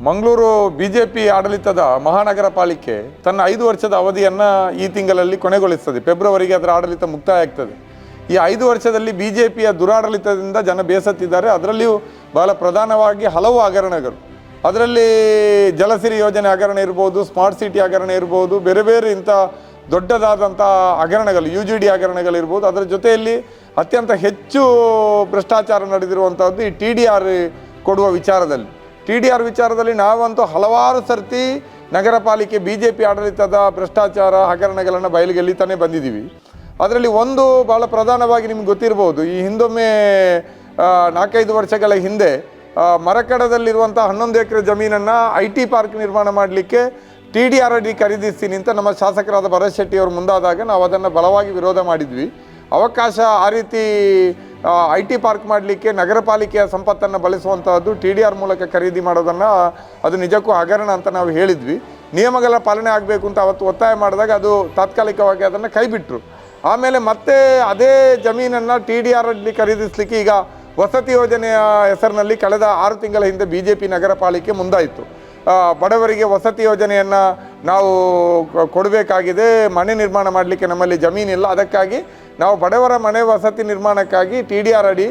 Mangaluru B J P ಆಡಳಿತದ ಮಹಾನಗರ ಪಾಲಿಕೆ ತನ್ನ ಐದು ವರ್ಷದ ಅವಧಿಯನ್ನು ಈ ತಿಂಗಳಲ್ಲಿ ಕೊನೆಗೊಳಿಸ್ತದೆ. ಫೆಬ್ರವರಿಗೆ ಅದರ ಆಡಳಿತ ಮುಕ್ತಾಯ ಆಗ್ತದೆ ಈ ಐದು ವರ್ಷದಲ್ಲಿ ಬಿ ಜೆ ಪಿಯ ದುರಾಡಳಿತದಿಂದ ಜನ ಬೇಸತ್ತಿದ್ದಾರೆ. ಅದರಲ್ಲಿಯೂ ಬಹಳ ಪ್ರಧಾನವಾಗಿ ಹಲವು ಹಗರಣಗಳು. ಅದರಲ್ಲಿ ಜಲಸಿರಿ ಯೋಜನೆ ಹಗರಣ ಇರ್ಬೋದು, ಸ್ಮಾರ್ಟ್ ಸಿಟಿ ಹಗರಣ ಇರ್ಬೋದು, ಬೇರೆ ಬೇರೆ ಇಂಥ ದೊಡ್ಡದಾದಂಥ ಹಗರಣಗಳು ಯು ಜಿ ಡಿ ಹಗರಣಗಳಿರ್ಬೋದು ಅದರ ಜೊತೆಯಲ್ಲಿ ಅತ್ಯಂತ ಹೆಚ್ಚು ಭ್ರಷ್ಟಾಚಾರ ನಡೆದಿರುವಂಥದ್ದು ಈ ಟಿ ಡಿ ಆರ್ ಕೊಡುವ ವಿಚಾರದಲ್ಲಿ. ಟಿ ಡಿ ಆರ್ ವಿಚಾರದಲ್ಲಿ ನಾವಂತೂ ಹಲವಾರು ಸರ್ತಿ ನಗರ ಪಾಲಿಕೆ ಬಿ ಜೆ ಪಿ ಆಡಳಿತದ ಭ್ರಷ್ಟಾಚಾರ ಹಗರಣಗಳನ್ನು ಬಯಲಿಗೆ ಎಲ್ಲಿತಾನೆ ಬಂದಿದ್ದೀವಿ. ಅದರಲ್ಲಿ ಒಂದು ಭಾಳ ಪ್ರಧಾನವಾಗಿ ನಿಮ್ಗೆ ಗೊತ್ತಿರ್ಬೋದು, ಈ ಹಿಂದೊಮ್ಮೆ ನಾಲ್ಕೈದು ವರ್ಷಗಳ ಹಿಂದೆ ಮರಕಡದಲ್ಲಿರುವಂಥ ಹನ್ನೊಂದು ಎಕರೆ ಜಮೀನನ್ನು ಐ ಟಿ ಪಾರ್ಕ್ ನಿರ್ಮಾಣ ಮಾಡಲಿಕ್ಕೆ ಟಿ ಡಿ ಆರ್ ಡಿ ಖರೀದಿಸ್ತೀನಿ ಅಂತ ನಮ್ಮ ಶಾಸಕರಾದ ಭರತ್ ಶೆಟ್ಟಿ ಅವರು ಮುಂದಾದಾಗ ನಾವು ಅದನ್ನು ಬಲವಾಗಿ ವಿರೋಧ ಮಾಡಿದ್ವಿ. ಅವಕಾಶ ಆ ರೀತಿ ಐ ಟಿ ಪಾರ್ಕ್ ಮಾಡಲಿಕ್ಕೆ ನಗರ ಪಾಲಿಕೆಯ ಸಂಪತ್ತನ್ನು ಬಳಸುವಂಥದ್ದು ಟಿ ಡಿ ಆರ್ ಮೂಲಕ ಖರೀದಿ ಮಾಡೋದನ್ನು ಅದು ನಿಜಕ್ಕೂ ಹಗರಣ ಅಂತ ನಾವು ಹೇಳಿದ್ವಿ. ನಿಯಮಗಳ ಪಾಲನೆ ಆಗಬೇಕು ಅಂತ ಅವತ್ತು ಒತ್ತಾಯ ಮಾಡಿದಾಗ ಅದು ತಾತ್ಕಾಲಿಕವಾಗಿ ಅದನ್ನು ಕೈಬಿಟ್ರು. ಆಮೇಲೆ ಮತ್ತೆ ಅದೇ ಜಮೀನನ್ನು ಟಿ ಡಿ ಆರಲ್ಲಿ ಖರೀದಿಸಲಿಕ್ಕೆ ಈಗ ವಸತಿ ಯೋಜನೆಯ ಹೆಸರಿನಲ್ಲಿ ಕಳೆದ ಆರು ತಿಂಗಳ ಹಿಂದೆ ಬಿ ಜೆ ಪಿ ನಗರ ಪಾಲಿಕೆ ಮುಂದಾಯಿತು ಬಡವರಿಗೆ ವಸತಿ ಯೋಜನೆಯನ್ನು ನಾವು ಕೊಡಬೇಕಾಗಿದೆ, ಮನೆ ನಿರ್ಮಾಣ ಮಾಡಲಿಕ್ಕೆ ನಮ್ಮಲ್ಲಿ ಜಮೀನಿಲ್ಲ. ಅದಕ್ಕಾಗಿ ನಾವು ಬಡವರ ಮನೆ ವಸತಿ ನಿರ್ಮಾಣಕ್ಕಾಗಿ ಟಿ ಡಿ ಆರ್ ಅಡಿ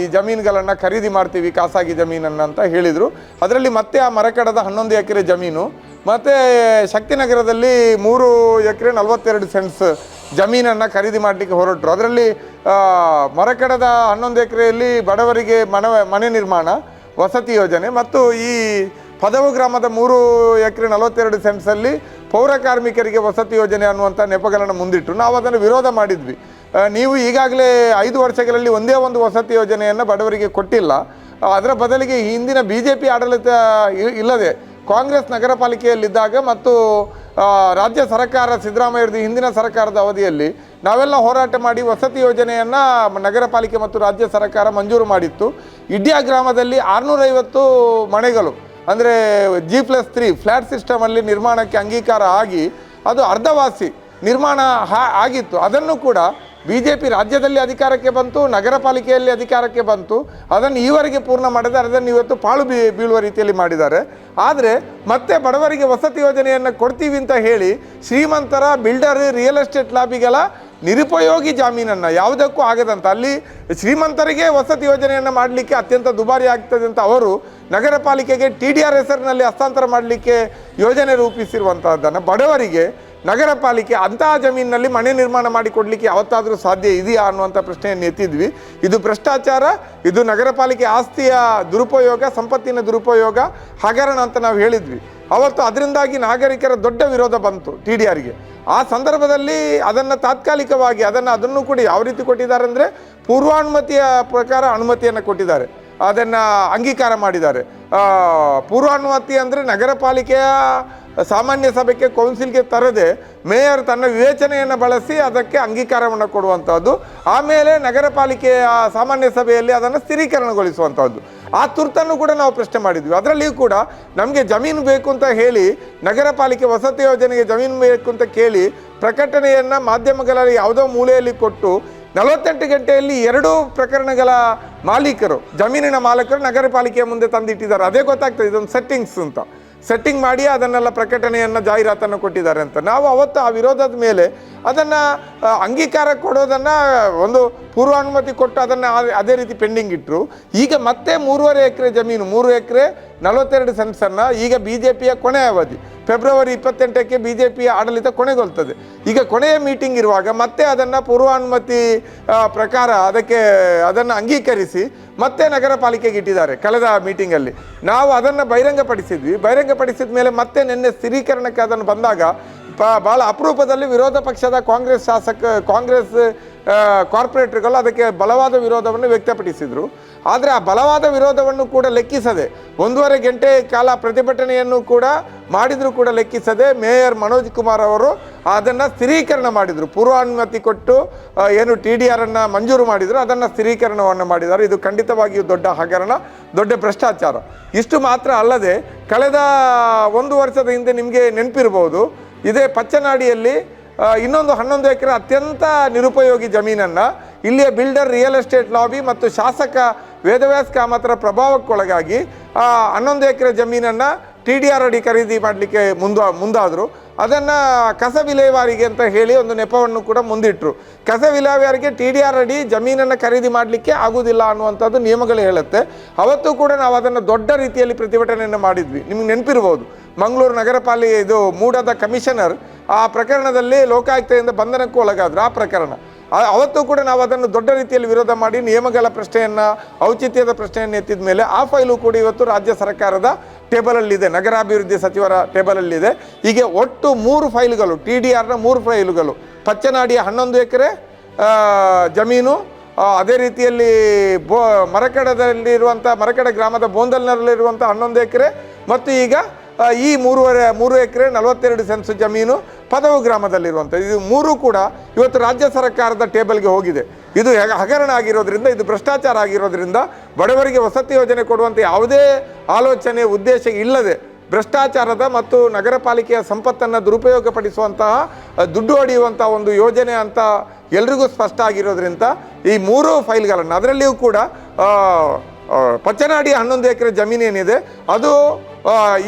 ಈ ಜಮೀನುಗಳನ್ನು ಖರೀದಿ ಮಾಡ್ತೀವಿ, ಖಾಸಗಿ ಜಮೀನನ್ನು ಅಂತ ಹೇಳಿದರು. ಅದರಲ್ಲಿ ಮತ್ತೆ ಆ ಮರಕಡದ ಹನ್ನೊಂದು ಎಕರೆ ಜಮೀನು, ಮತ್ತು ಶಕ್ತಿನಗರದಲ್ಲಿ ಮೂರು ಎಕರೆ ನಲವತ್ತೆರಡು ಸೆಂಟ್ಸ್ ಜಮೀನನ್ನು ಖರೀದಿ ಮಾಡಲಿಕ್ಕೆ ಹೊರಟರು. ಅದರಲ್ಲಿ ಮರಕಡದ ಹನ್ನೊಂದು ಎಕರೆಯಲ್ಲಿ ಬಡವರಿಗೆ ಮನ ಮನೆ ನಿರ್ಮಾಣ, ವಸತಿ ಯೋಜನೆ, ಮತ್ತು ಈ ಪದವು ಗ್ರಾಮದ ಮೂರು ಎಕರೆ ನಲವತ್ತೆರಡು ಸೆಂಟ್ಸಲ್ಲಿ ಪೌರ ಕಾರ್ಮಿಕರಿಗೆ ವಸತಿ ಯೋಜನೆ ಅನ್ನುವಂಥ ನೆಪಗಳನ್ನು ಮುಂದಿಟ್ಟು ನಾವು ಅದನ್ನು ವಿರೋಧ ಮಾಡಿದ್ವಿ. ನೀವು ಈಗಾಗಲೇ ಐದು ವರ್ಷಗಳಲ್ಲಿ ಒಂದೇ ಒಂದು ವಸತಿ ಯೋಜನೆಯನ್ನು ಬಡವರಿಗೆ ಕೊಟ್ಟಿಲ್ಲ. ಅದರ ಬದಲಿಗೆ ಹಿಂದಿನ ಬಿ ಜೆ ಪಿ ಆಡಳಿತ ಇಲ್ಲದೆ ಕಾಂಗ್ರೆಸ್ ನಗರ ಪಾಲಿಕೆಯಲ್ಲಿದ್ದಾಗ ಮತ್ತು ರಾಜ್ಯ ಸರ್ಕಾರ ಸಿದ್ದರಾಮಯ್ಯದ ಹಿಂದಿನ ಸರ್ಕಾರದ ಅವಧಿಯಲ್ಲಿ ನಾವೆಲ್ಲ ಹೋರಾಟ ಮಾಡಿ ವಸತಿ ಯೋಜನೆಯನ್ನು ನಗರ ಪಾಲಿಕೆ ಮತ್ತು ರಾಜ್ಯ ಸರ್ಕಾರ ಮಂಜೂರು ಮಾಡಿತ್ತು. ಇಡ್ಯಾ ಗ್ರಾಮದಲ್ಲಿ ಆರುನೂರೈವತ್ತು ಮನೆಗಳು ಅಂದರೆ ಜಿ ಪ್ಲಸ್ ತ್ರೀ ಫ್ಲ್ಯಾಟ್ ಸಿಸ್ಟಮಲ್ಲಿ ನಿರ್ಮಾಣಕ್ಕೆ ಅಂಗೀಕಾರ ಆಗಿ ಅದು ಅರ್ಧವಾಸಿ ನಿರ್ಮಾಣ ಆಗಿತ್ತು. ಅದನ್ನು ಕೂಡ ಬಿ ಜೆ ಪಿ ರಾಜ್ಯದಲ್ಲಿ ಅಧಿಕಾರಕ್ಕೆ ಬಂತು, ನಗರ ಪಾಲಿಕೆಯಲ್ಲಿ ಅಧಿಕಾರಕ್ಕೆ ಬಂತು. ಅದನ್ನು ಈವರೆಗೆ ಪೂರ್ಣ ಮಾಡಿದ್ದಾರೆ. ಅದನ್ನು ಇವತ್ತು ಪಾಳು ಬೀ ಬೀಳುವ ರೀತಿಯಲ್ಲಿ ಮಾಡಿದ್ದಾರೆ. ಆದರೆ ಮತ್ತೆ ಬಡವರಿಗೆ ವಸತಿ ಯೋಜನೆಯನ್ನು ಕೊಡ್ತೀವಿ ಅಂತ ಹೇಳಿ ಶ್ರೀಮಂತರ ಬಿಲ್ಡರ್ ರಿಯಲ್ ಎಸ್ಟೇಟ್ ಲಾಬಿಗಳ ನಿರುಪಯೋಗಿ ಜಾಮೀನನ್ನು ಯಾವುದಕ್ಕೂ ಆಗದಂತ. ಅಲ್ಲಿ ಶ್ರೀಮಂತರಿಗೆ ವಸತಿ ಯೋಜನೆಯನ್ನು ಮಾಡಲಿಕ್ಕೆ ಅತ್ಯಂತ ದುಬಾರಿ ಆಗ್ತದೆ ಅಂತ ಅವರು ನಗರ ಪಾಲಿಕೆಗೆ ಟಿ ಡಿ ಆರ್ ಹೆಸರಿನಲ್ಲಿ ಹಸ್ತಾಂತರ ಮಾಡಲಿಕ್ಕೆ ಯೋಜನೆ ರೂಪಿಸಿರುವಂತಹದ್ದನ್ನು ಬಡವರಿಗೆ ನಗರ ಪಾಲಿಕೆ ಅಂತಹ ಜಮೀನಿನಲ್ಲಿ ಮನೆ ನಿರ್ಮಾಣ ಮಾಡಿಕೊಡ್ಲಿಕ್ಕೆ ಯಾವತ್ತಾದರೂ ಸಾಧ್ಯ ಇದೆಯಾ ಅನ್ನುವಂಥ ಪ್ರಶ್ನೆಯನ್ನು ಎತ್ತಿದ್ವಿ. ಇದು ಭ್ರಷ್ಟಾಚಾರ, ಇದು ನಗರ ಪಾಲಿಕೆ ಆಸ್ತಿಯ ದುರುಪಯೋಗ, ಸಂಪತ್ತಿನ ದುರುಪಯೋಗ, ಹಗರಣ ಅಂತ ನಾವು ಹೇಳಿದ್ವಿ. ಅವತ್ತು ಅದರಿಂದಾಗಿ ನಾಗರಿಕರ ದೊಡ್ಡ ವಿರೋಧ ಬಂತು ಟಿ ಡಿ ಆರ್ಗೆ. ಆ ಸಂದರ್ಭದಲ್ಲಿ ಅದನ್ನು ತಾತ್ಕಾಲಿಕವಾಗಿ ಅದನ್ನು ಅದನ್ನು ಕೂಡ ಯಾವ ರೀತಿ ಕೊಟ್ಟಿದ್ದಾರೆ ಅಂದರೆ ಪೂರ್ವಾನುಮತಿಯ ಪ್ರಕಾರ ಅನುಮತಿಯನ್ನು ಕೊಟ್ಟಿದ್ದಾರೆ. ಅದನ್ನು ಅಂಗೀಕಾರ ಮಾಡಿದ್ದಾರೆ. ಪೂರ್ವಾನುಮತಿ ಅಂದರೆ ನಗರ ಪಾಲಿಕೆಯ ಸಾಮಾನ್ಯ ಸಭೆಗೆ ಕೌನ್ಸಿಲ್ಗೆ ತರದೆ ಮೇಯರ್ ತನ್ನ ವಿವೇಚನೆಯನ್ನು ಬಳಸಿ ಅದಕ್ಕೆ ಅಂಗೀಕಾರವನ್ನು ಕೊಡುವಂಥದ್ದು ಆಮೇಲೆ ನಗರ ಪಾಲಿಕೆಯ ಸಾಮಾನ್ಯ ಸಭೆಯಲ್ಲಿ ಅದನ್ನು ಸ್ಥಿರೀಕರಣಗೊಳಿಸುವಂಥದ್ದು ಆ ತುರ್ತನ್ನು ಕೂಡ ನಾವು ಪ್ರಶ್ನೆ ಮಾಡಿದ್ವಿ. ಅದರಲ್ಲಿಯೂ ಕೂಡ ನಮಗೆ ಜಮೀನು ಬೇಕು ಅಂತ ಹೇಳಿ ನಗರ ಪಾಲಿಕೆ ವಸತಿ ಯೋಜನೆಗೆ ಜಮೀನು ಬೇಕು ಅಂತ ಕೇಳಿ ಪ್ರಕಟಣೆಯನ್ನು ಮಾಧ್ಯಮಗಳಲ್ಲಿ ಯಾವುದೋ ಮೂಲೆಯಲ್ಲಿ ಕೊಟ್ಟು, ನಲವತ್ತೆಂಟು ಗಂಟೆಯಲ್ಲಿ ಎರಡೂ ಪ್ರಕರಣಗಳ ಮಾಲೀಕರು, ಜಮೀನಿನ ಮಾಲೀಕರು ನಗರ ಪಾಲಿಕೆಯ ಮುಂದೆ ತಂದಿಟ್ಟಿದ್ದಾರೆ. ಅದೇ ಗೊತ್ತಾಗ್ತದೆ, ಇದೊಂದು ಸೆಟ್ಟಿಂಗ್ಸ್ ಅಂತ. ಸೆಟ್ಟಿಂಗ್ ಮಾಡಿ ಅದನ್ನೆಲ್ಲ ಪ್ರಕಟಣೆಯನ್ನು ಜಾಹೀರಾತನ್ನು ಕೊಟ್ಟಿದ್ದಾರೆ ಅಂತ. ನಾವು ಅವತ್ತು ಆ ವಿರೋಧದ ಮೇಲೆ ಅದನ್ನು ಅಂಗೀಕಾರ ಕೊಡೋದನ್ನು ಒಂದು ಪೂರ್ವಾನುಮತಿ ಕೊಟ್ಟು ಅದನ್ನು ಅದೇ ರೀತಿ ಪೆಂಡಿಂಗ್ ಇಟ್ಟರು ಈಗ ಮತ್ತೆ ಮೂರುವರೆ ಎಕರೆ ಜಮೀನು, ಮೂರು ಎಕರೆ ನಲವತ್ತೆರಡು ಸೆನ್ಸನ್ನು ಈಗ ಬಿ ಜೆ ಪಿಯ ಕೊನೆಯ ಅವಧಿ. ಫೆಬ್ರವರಿ ಇಪ್ಪತ್ತೆಂಟಕ್ಕೆ ಬಿ ಜೆ ಪಿಯ ಆಡಳಿತ ಕೊನೆಗೊಳ್ತದೆ. ಈಗ ಕೊನೆಯ ಮೀಟಿಂಗ್ ಇರುವಾಗ ಮತ್ತೆ ಅದನ್ನು ಪೂರ್ವಾನುಮತಿ ಪ್ರಕಾರ ಅದಕ್ಕೆ ಅದನ್ನು ಅಂಗೀಕರಿಸಿ ಮತ್ತೆ ನಗರ ಪಾಲಿಕೆಗೆ ಇಟ್ಟಿದ್ದಾರೆ ಕಳೆದ ಮೀಟಿಂಗಲ್ಲಿ ನಾವು ಅದನ್ನು ಬಹಿರಂಗಪಡಿಸಿದ್ವಿ. ಬಹಿರಂಗಪಡಿಸಿದ ಮೇಲೆ ಮತ್ತೆ ನಿನ್ನೆ ಸ್ಥಿರೀಕರಣಕ್ಕೆ ಅದನ್ನು ಬಂದಾಗ ಬಹಳ ಅಪರೂಪದಲ್ಲಿ ವಿರೋಧ ಪಕ್ಷದ ಕಾಂಗ್ರೆಸ್ ಶಾಸಕ, ಕಾಂಗ್ರೆಸ್ ಕಾರ್ಪೊರೇಟರ್ಗಳು ಅದಕ್ಕೆ ಬಲವಾದ ವಿರೋಧವನ್ನು ವ್ಯಕ್ತಪಡಿಸಿದರು. ಆದರೆ ಆ ಬಲವಾದ ವಿರೋಧವನ್ನು ಕೂಡ ಲೆಕ್ಕಿಸದೆ, ಒಂದೂವರೆ ಗಂಟೆ ಕಾಲ ಪ್ರತಿಭಟನೆಯನ್ನು ಕೂಡ ಮಾಡಿದರೂ ಕೂಡ ಲೆಕ್ಕಿಸದೆ ಮೇಯರ್ ಮನೋಜ್ ಕುಮಾರ್ ಅವರು ಅದನ್ನು ಸ್ಥಿರೀಕರಣ ಮಾಡಿದರು. ಪೂರ್ವಾನುಮತಿ ಕೊಟ್ಟು ಏನು ಟಿ ಡಿ ಆರನ್ನು ಮಂಜೂರು ಮಾಡಿದರು, ಅದನ್ನು ಸ್ಥಿರೀಕರಣವನ್ನು ಮಾಡಿದ್ದಾರೆ. ಇದು ಖಂಡಿತವಾಗಿಯೂ ದೊಡ್ಡ ಹಗರಣ, ದೊಡ್ಡ ಭ್ರಷ್ಟಾಚಾರ. ಇಷ್ಟು ಮಾತ್ರ ಅಲ್ಲದೆ, ಕಳೆದ ಒಂದು ವರ್ಷದ ಹಿಂದೆ ನಿಮಗೆ ನೆನಪಿರ್ಬೋದು, ಇದೇ ಪಚ್ಚನಾಡಿಯಲ್ಲಿ ಇನ್ನೊಂದು ಹನ್ನೊಂದು ಎಕರೆ ಅತ್ಯಂತ ನಿರುಪಯೋಗಿ ಜಮೀನನ್ನು ಇಲ್ಲಿಯ ಬಿಲ್ಡರ್ ರಿಯಲ್ ಎಸ್ಟೇಟ್ ಲಾಬಿ ಮತ್ತು ಶಾಸಕ ವೇದವ್ಯಾಸ ಕಾಮತರ ಪ್ರಭಾವಕ್ಕೊಳಗಾಗಿ ಹನ್ನೊಂದು ಎಕರೆ ಜಮೀನನ್ನು ಟಿ ಡಿ ಆರ್ ಅಡಿ ಖರೀದಿ ಮಾಡಲಿಕ್ಕೆ ಮುಂದ, ಮುಂದಾದರು. ಅದನ್ನು ಕಸ ವಿಲೇವಾರಿಗೆ ಅಂತ ಹೇಳಿ ಒಂದು ನೆಪವನ್ನು ಕೂಡ ಮುಂದಿಟ್ಟರು ಕಸ ವಿಲೇವಾರಿಗೆ ಟಿ ಡಿ ಆರ್ ಅಡಿ ಜಮೀನನ್ನು ಖರೀದಿ ಮಾಡಲಿಕ್ಕೆ ಆಗುವುದಿಲ್ಲ ಅನ್ನುವಂಥದ್ದು ನಿಯಮಗಳು ಹೇಳುತ್ತೆ. ಅವತ್ತು ಕೂಡ ನಾವು ಅದನ್ನು ದೊಡ್ಡ ರೀತಿಯಲ್ಲಿ ಪ್ರತಿಭಟನೆಯನ್ನು ಮಾಡಿದ್ವಿ. ನಿಮ್ಗೆ ನೆನಪಿರ್ಬೋದು, ಮಂಗಳೂರು ನಗರ ಪಾಲಿಕೆ ಇದು ಮೂಡದ ಕಮಿಷನರ್ ಆ ಪ್ರಕರಣದಲ್ಲಿ ಲೋಕಾಯುಕ್ತೆಯಿಂದ ಬಂಧನಕ್ಕೂ ಒಳಗಾದ್ರು. ಆ ಪ್ರಕರಣ ಅವತ್ತು ಕೂಡ ನಾವು ಅದನ್ನು ದೊಡ್ಡ ರೀತಿಯಲ್ಲಿ ವಿರೋಧ ಮಾಡಿ ನಿಯಮಗಳ ಪ್ರಶ್ನೆಯನ್ನು, ಔಚಿತ್ಯದ ಪ್ರಶ್ನೆಯನ್ನು ಎತ್ತಿದ ಮೇಲೆ ಆ ಫೈಲು ಕೂಡ ಇವತ್ತು ರಾಜ್ಯ ಸರ್ಕಾರದ ಟೇಬಲಲ್ಲಿದೆ. ನಗರಾಭಿವೃದ್ಧಿ ಸಚಿವರ ಟೇಬಲಲ್ಲಿದೆ. ಹೀಗೆ ಒಟ್ಟು ಮೂರು ಫೈಲ್ಗಳು, ಟಿ ಡಿ ಆರ್ನ ಮೂರು ಫೈಲುಗಳು. ಪಚ್ಚನಾಡಿಯ ಹನ್ನೊಂದು ಎಕರೆ ಜಮೀನು ಅದೇ ರೀತಿಯಲ್ಲಿ ಬೋ, ಮರಕಡದಲ್ಲಿರುವಂಥ, ಮರಕಡ ಗ್ರಾಮದ ಬೋಂದಲ್ನಲ್ಲಿರುವಂಥ ಹನ್ನೊಂದು ಎಕರೆ ಮತ್ತು ಈಗ ಈ ಮೂರುವರೆ, ಮೂರು ಎಕರೆ ನಲವತ್ತೆರಡು ಸೆನ್ಸ್ ಜಮೀನು ಪದವು ಗ್ರಾಮದಲ್ಲಿರುವಂಥದ್ದು. ಇದು ಮೂರು ಕೂಡ ಇವತ್ತು ರಾಜ್ಯ ಸರ್ಕಾರದ ಟೇಬಲ್ಗೆ ಹೋಗಿದೆ. ಇದು ಹೆಗ- ಹಗರಣ ಆಗಿರೋದ್ರಿಂದ, ಇದು ಭ್ರಷ್ಟಾಚಾರ ಆಗಿರೋದ್ರಿಂದ ಬಡವರಿಗೆ ವಸತಿ ಯೋಜನೆ ಕೊಡುವಂಥ ಯಾವುದೇ ಆಲೋಚನೆ, ಉದ್ದೇಶ ಇಲ್ಲದೆ ಭ್ರಷ್ಟಾಚಾರದ ಮತ್ತು ನಗರ ಪಾಲಿಕೆಯ ಸಂಪತ್ತನ್ನು ದುರುಪಯೋಗಪಡಿಸುವಂತಹ ದುಡ್ಡು ಹೊಡೆಯುವಂಥ ಒಂದು ಯೋಜನೆ ಅಂತ ಎಲ್ರಿಗೂ ಸ್ಪಷ್ಟ ಆಗಿರೋದ್ರಿಂದ ಈ ಮೂರು ಫೈಲ್ಗಳನ್ನು, ಅದರಲ್ಲಿಯೂ ಕೂಡ ಪಚ್ಚನಾಡಿ ಹನ್ನೊಂದು ಎಕರೆ ಜಮೀನೇನಿದೆ ಅದು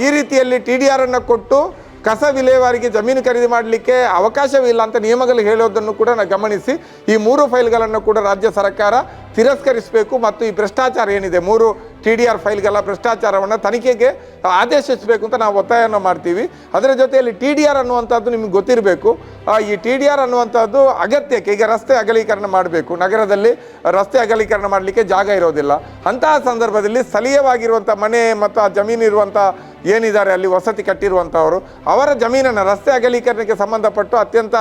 ಈ ರೀತಿಯಲ್ಲಿ ಟಿ ಡಿ ಆರನ್ನು ಕೊಟ್ಟು ಕಸ ವಿಲೇವಾರಿಗೆ ಜಮೀನು ಖರೀದಿ ಮಾಡಲಿಕ್ಕೆ ಅವಕಾಶವಿಲ್ಲ ಅಂತ ನಿಯಮಗಳು ಹೇಳೋದನ್ನು ಕೂಡ ನಾವು ಗಮನಿಸಿ, ಈ ಮೂರು ಫೈಲ್ಗಳನ್ನು ಕೂಡ ರಾಜ್ಯ ಸರ್ಕಾರ ತಿರಸ್ಕರಿಸಬೇಕು ಮತ್ತು ಈ ಭ್ರಷ್ಟಾಚಾರ ಏನಿದೆ, ಮೂರು ಟಿ ಡಿ ಆರ್ ಫೈಲ್ಗೆಲ್ಲ ಭ್ರಷ್ಟಾಚಾರವನ್ನು ತನಿಖೆಗೆ ಆದೇಶಿಸಬೇಕು ಅಂತ ನಾವು ಒತ್ತಾಯವನ್ನು ಮಾಡ್ತೀವಿ. ಅದರ ಜೊತೆಯಲ್ಲಿ ಟಿ ಡಿ ಆರ್ ಅನ್ನುವಂಥದ್ದು ನಿಮ್ಗೆ ಗೊತ್ತಿರಬೇಕು. ಈ ಟಿ ಡಿ ಆರ್ ಅನ್ನುವಂಥದ್ದು ಅಗತ್ಯಕ್ಕೆ ಈಗ ರಸ್ತೆ ಅಗಲೀಕರಣ ಮಾಡಬೇಕು. ನಗರದಲ್ಲಿ ರಸ್ತೆ ಅಗಲೀಕರಣ ಮಾಡಲಿಕ್ಕೆ ಜಾಗ ಇರೋದಿಲ್ಲ. ಅಂತಹ ಸಂದರ್ಭದಲ್ಲಿ ಸ್ಥಳೀಯವಾಗಿರುವಂಥ ಮನೆ ಮತ್ತು ಆ ಜಮೀನು ಇರುವಂಥ ಏನಿದ್ದಾರೆ ಅಲ್ಲಿ ವಸತಿ ಕಟ್ಟಿರುವಂಥವರು, ಅವರ ಜಮೀನನ್ನು ರಸ್ತೆ ಅಗಲೀಕರಣಕ್ಕೆ ಸಂಬಂಧಪಟ್ಟು ಅತ್ಯಂತ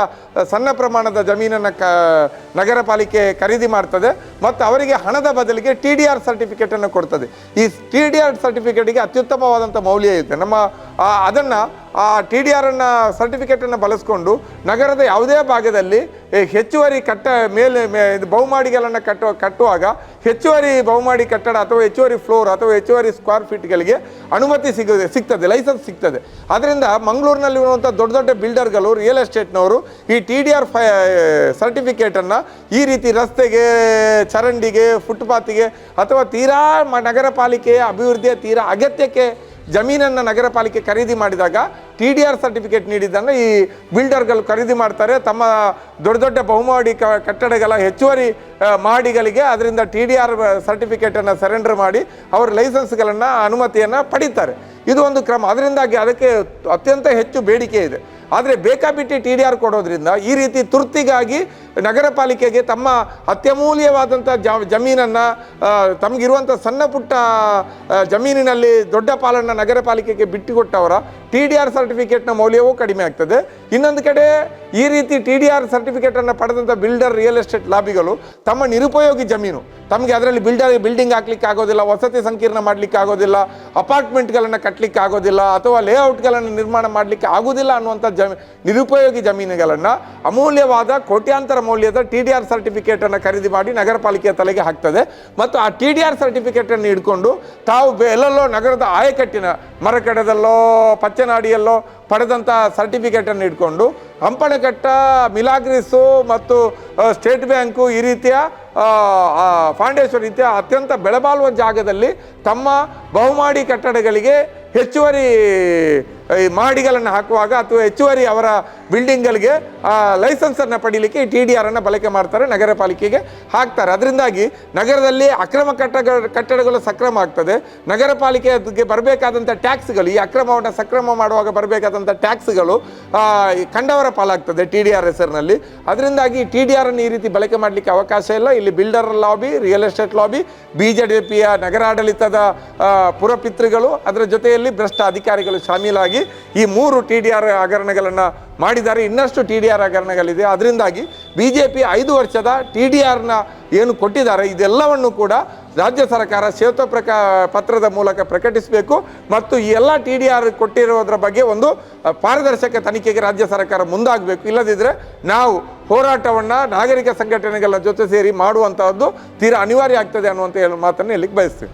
ಸಣ್ಣ ಪ್ರಮಾಣದ ಜಮೀನನ್ನು ಕ ನಗರ ಪಾಲಿಕೆ ಖರೀದಿ ಮಾಡ್ತದೆ. ಮತ್ತು ಅವರಿಗೆ ಹಣದ ಬದಲಿಗೆ ಟಿ ಡಿ ಆರ್ ಸರ್ಟಿಫಿಕೇಟನ್ನು ಕೊಡ್ತದೆ. ಈ ಟಿ ಡಿ ಆರ್ ಸರ್ಟಿಫಿಕೇಟಿಗೆ ಅತ್ಯುತ್ತಮವಾದಂಥ ಮೌಲ್ಯ ಇದೆ ನಮ್ಮ ಅದನ್ನು ಆ ಟಿ ಡಿ ಆರನ್ನು ಸರ್ಟಿಫಿಕೇಟನ್ನು ಬಳಸ್ಕೊಂಡು ನಗರದ ಯಾವುದೇ ಭಾಗದಲ್ಲಿ ಹೆಚ್ಚುವರಿ ಕಟ್ಟ ಮೇಲೆ ಇದು ಬಹುಮಾಡಿಗಳನ್ನು ಕಟ್ಟುವ, ಕಟ್ಟುವಾಗ ಹೆಚ್ಚುವರಿ ಬಹುಮಾಡಿ ಕಟ್ಟಡ ಅಥವಾ ಹೆಚ್ಚುವರಿ ಫ್ಲೋರ್ ಅಥವಾ ಹೆಚ್ಚುವರಿ ಸ್ಕ್ವೇರ್ ಫೀಟ್ಗಳಿಗೆ ಅನುಮತಿ ಸಿಗುತ್ತೆ ಸಿಗ್ತದೆ, ಲೈಸೆನ್ಸ್ ಸಿಗ್ತದೆ. ಅದರಿಂದ ಮಂಗಳೂರಿನಲ್ಲಿರುವಂಥ ದೊಡ್ಡ ದೊಡ್ಡ ಬಿಲ್ಡರ್ಗಳು ರಿಯಲ್ ಎಸ್ಟೇಟ್ನವರು ಈ ಟಿ ಡಿ ಆರ್ ಫೈ ಸರ್ಟಿಫಿಕೇಟನ್ನು ಈ ರೀತಿ ರಸ್ತೆಗೆ, ಚರಂಡಿಗೆ ಫುಟ್ಪಾತಿಗೆ ಅಥವಾ ತೀರಾ ನಗರ ಪಾಲಿಕೆಯ ಅಭಿವೃದ್ಧಿಯ ತೀರಾ ಅಗತ್ಯಕ್ಕೆ ಜಮೀನನ್ನು ನಗರ ಪಾಲಿಕೆ ಖರೀದಿ ಮಾಡಿದಾಗ ಟಿ ಡಿ ಆರ್ ಸರ್ಟಿಫಿಕೇಟ್ ನೀಡಿದ್ದನ್ನು ಈ ಬಿಲ್ಡರ್ಗಳು ಖರೀದಿ ಮಾಡ್ತಾರೆ. ತಮ್ಮ ದೊಡ್ಡ ದೊಡ್ಡ ಬಹುಮಾಡಿ ಕ ಕಟ್ಟಡಗಳ ಹೆಚ್ಚುವರಿ ಮಾಡಿಗಳಿಗೆ ಅದರಿಂದ ಟಿ ಡಿ ಆರ್ ಸರ್ಟಿಫಿಕೇಟನ್ನು ಸರೆಂಡರ್ ಮಾಡಿ ಅವರ ಲೈಸೆನ್ಸ್ಗಳನ್ನು ಅನುಮತಿಯನ್ನು ಪಡೀತಾರೆ. ಇದು ಒಂದು ಕ್ರಮ. ಅದರಿಂದಾಗಿ ಅದಕ್ಕೆ ಅತ್ಯಂತ ಹೆಚ್ಚು ಬೇಡಿಕೆ ಇದೆ. ಆದರೆ ಬೇಕಾಬಿಟ್ಟಿ ಟಿ ಡಿ ಆರ್ ಕೊಡೋದ್ರಿಂದ ಈ ರೀತಿ ತುರ್ತಿಗಾಗಿ ನಗರ ಪಾಲಿಕೆಗೆ ತಮ್ಮ ಅತ್ಯಮೂಲ್ಯವಾದಂಥ ಜ ಜಮೀನನ್ನು ತಮಗಿರುವಂಥ ಸಣ್ಣ ಪುಟ್ಟ ಜಮೀನಿನಲ್ಲಿ ದೊಡ್ಡ ಪಾಲನ್ನು ನಗರ ಪಾಲಿಕೆಗೆ ಬಿಟ್ಟುಕೊಟ್ಟವರ ಟಿ ಡಿ ಆರ್ ಸರ್ಟಿಫಿಕೇಟ್ನ ಮೌಲ್ಯವೂ ಕಡಿಮೆ ಆಗ್ತದೆ. ಇನ್ನೊಂದು ಕಡೆ ಈ ರೀತಿ ಟಿ ಡಿ ಆರ್ ಸರ್ಟಿಫಿಕೇಟನ್ನು ಪಡೆದಂಥ ಬಿಲ್ಡರ್ ರಿಯಲ್ ಎಸ್ಟೇಟ್ ಲಾಬಿಗಳು ತಮ್ಮ ನಿರುಪಯೋಗಿ ಜಮೀನು, ತಮಗೆ ಅದರಲ್ಲಿ ಬಿಲ್ಡರ್ ಬಿಲ್ಡಿಂಗ್ ಹಾಕ್ಲಿಕ್ಕೆ ಆಗೋದಿಲ್ಲ, ವಸತಿ ಸಂಕೀರ್ಣ ಮಾಡಲಿಕ್ಕೆ ಆಗೋದಿಲ್ಲ, ಅಪಾರ್ಟ್ಮೆಂಟ್ಗಳನ್ನು ಕಟ್ಟಲಿಕ್ಕೆ ಆಗೋದಿಲ್ಲ ಅಥವಾ ಲೇಔಟ್ಗಳನ್ನು ನಿರ್ಮಾಣ ಮಾಡಲಿಕ್ಕೆ ಆಗೋದಿಲ್ಲ ಅನ್ನುವಂಥ ಜಮೀ, ನಿರುಪಯೋಗಿ ಜಮೀನುಗಳನ್ನು ಅಮೂಲ್ಯವಾದ ಕೋಟ್ಯಾಂತರ ಮೌಲ್ಯದ ಟಿ ಡಿ ಆರ್ ಸರ್ಟಿಫಿಕೇಟನ್ನು ಖರೀದಿ ಮಾಡಿ ನಗರ ಪಾಲಿಕೆಯ ತಲೆಗೆ ಹಾಕ್ತದೆ. ಮತ್ತು ಆ ಟಿ ಡಿ ಆರ್ ಸರ್ಟಿಫಿಕೇಟನ್ನು ಹಿಡ್ಕೊಂಡು ತಾವು ಎಲ್ಲೆಲ್ಲೋ ನಗರದ ಆಯಕಟ್ಟಿನ ಮರಕಡದಲ್ಲೋ ಪಚ್ಚನಾಡಿಯಲ್ಲೋ ಪಡೆದಂಥ ಸರ್ಟಿಫಿಕೇಟನ್ನು ಇಟ್ಕೊಂಡು ಹಂಪಣಕಟ್ಟ ಮಿಲಾಗ್ರಿಸು ಮತ್ತು ಸ್ಟೇಟ್ ಬ್ಯಾಂಕು ಈ ರೀತಿಯ ಫಾಂಡೇಶ್ವರ ರೀತಿಯ ಅತ್ಯಂತ ಬೆಳಬಾಳುವ ಜಾಗದಲ್ಲಿ ತಮ್ಮ ಬಹುಮಾಡಿ ಕಟ್ಟಡಗಳಿಗೆ ಹೆಚ್ಚುವರಿ ಈ ಮಹಡಿಗಳನ್ನು ಹಾಕುವಾಗ ಅಥವಾ ಹೆಚ್ಚುವರಿ ಅವರ ಬಿಲ್ಡಿಂಗ್ಗಳಿಗೆ ಲೈಸೆನ್ಸನ್ನು ಪಡೀಲಿಕ್ಕೆ ಟಿ ಡಿ ಆರನ್ನು ಬಳಕೆ ಮಾಡ್ತಾರೆ, ನಗರ ಪಾಲಿಕೆಗೆ ಹಾಕ್ತಾರೆ. ಅದರಿಂದಾಗಿ ನಗರದಲ್ಲಿ ಅಕ್ರಮ ಕಟ್ಟಡ, ಕಟ್ಟಡಗಳು ಸಕ್ರಮ ಆಗ್ತದೆ. ನಗರ ಪಾಲಿಕೆಗೆ ಬರಬೇಕಾದಂಥ ಟ್ಯಾಕ್ಸ್ಗಳು, ಈ ಅಕ್ರಮವನ್ನು ಸಕ್ರಮ ಮಾಡುವಾಗ ಬರಬೇಕಾದಂಥ ಟ್ಯಾಕ್ಸ್ಗಳು ಕಂಡವರ ಪಾಲಾಗ್ತದೆ ಟಿ ಡಿ ಆರ್ ಹೆಸರಿನಲ್ಲಿ. ಅದರಿಂದಾಗಿ ಟಿ ಡಿ ಆರನ್ನು ಈ ರೀತಿ ಬಳಕೆ ಮಾಡಲಿಕ್ಕೆ ಅವಕಾಶ ಇಲ್ಲ. ಇಲ್ಲಿ builder lobby, real estate lobby, B J D ಪಿಯ ನಗರಾಡಳಿತದ ಪುರಪಿತೃಗಳು, ಅದರ ಜೊತೆಯಲ್ಲಿ ಭ್ರಷ್ಟ ಅಧಿಕಾರಿಗಳು ಶಾಮೀಲಾಗಿ ಈ ಮೂರು ಟಿ ಡಿ ಆರ್ ಹಗರಣಗಳನ್ನು ಮಾಡಿದ್ದಾರೆ. ಇನ್ನಷ್ಟು ಟಿ ಡಿ ಆರ್ ಹಗರಣಗಳಿದೆ. ಅದರಿಂದಾಗಿ ಬಿ ಜೆ ಪಿ ಐದು ವರ್ಷದ ಟಿ ಡಿ ಆರ್ನ ಏನು ಕೊಟ್ಟಿದ್ದಾರೆ, ಇದೆಲ್ಲವನ್ನು ಕೂಡ ರಾಜ್ಯ ಸರ್ಕಾರ ಶ್ವೇತಪ್ರಕ ಪತ್ರದ ಮೂಲಕ ಪ್ರಕಟಿಸಬೇಕು. ಮತ್ತು ಈ ಎಲ್ಲ ಟಿ ಡಿ ಆರ್ ಕೊಟ್ಟಿರೋದ್ರ ಬಗ್ಗೆ ಒಂದು ಪಾರದರ್ಶಕ ತನಿಖೆಗೆ ರಾಜ್ಯ ಸರ್ಕಾರ ಮುಂದಾಗಬೇಕು. ಇಲ್ಲದಿದ್ದರೆ ನಾವು ಹೋರಾಟವನ್ನು ನಾಗರಿಕ ಸಂಘಟನೆಗಳ ಜೊತೆ ಸೇರಿ ಮಾಡುವಂಥದ್ದು ತೀರಾ ಅನಿವಾರ್ಯ ಆಗ್ತದೆ ಅನ್ನುವಂಥ ಮಾತನ್ನು ಇಲ್ಲಿಗೆ ಬಯಸ್ತೀವಿ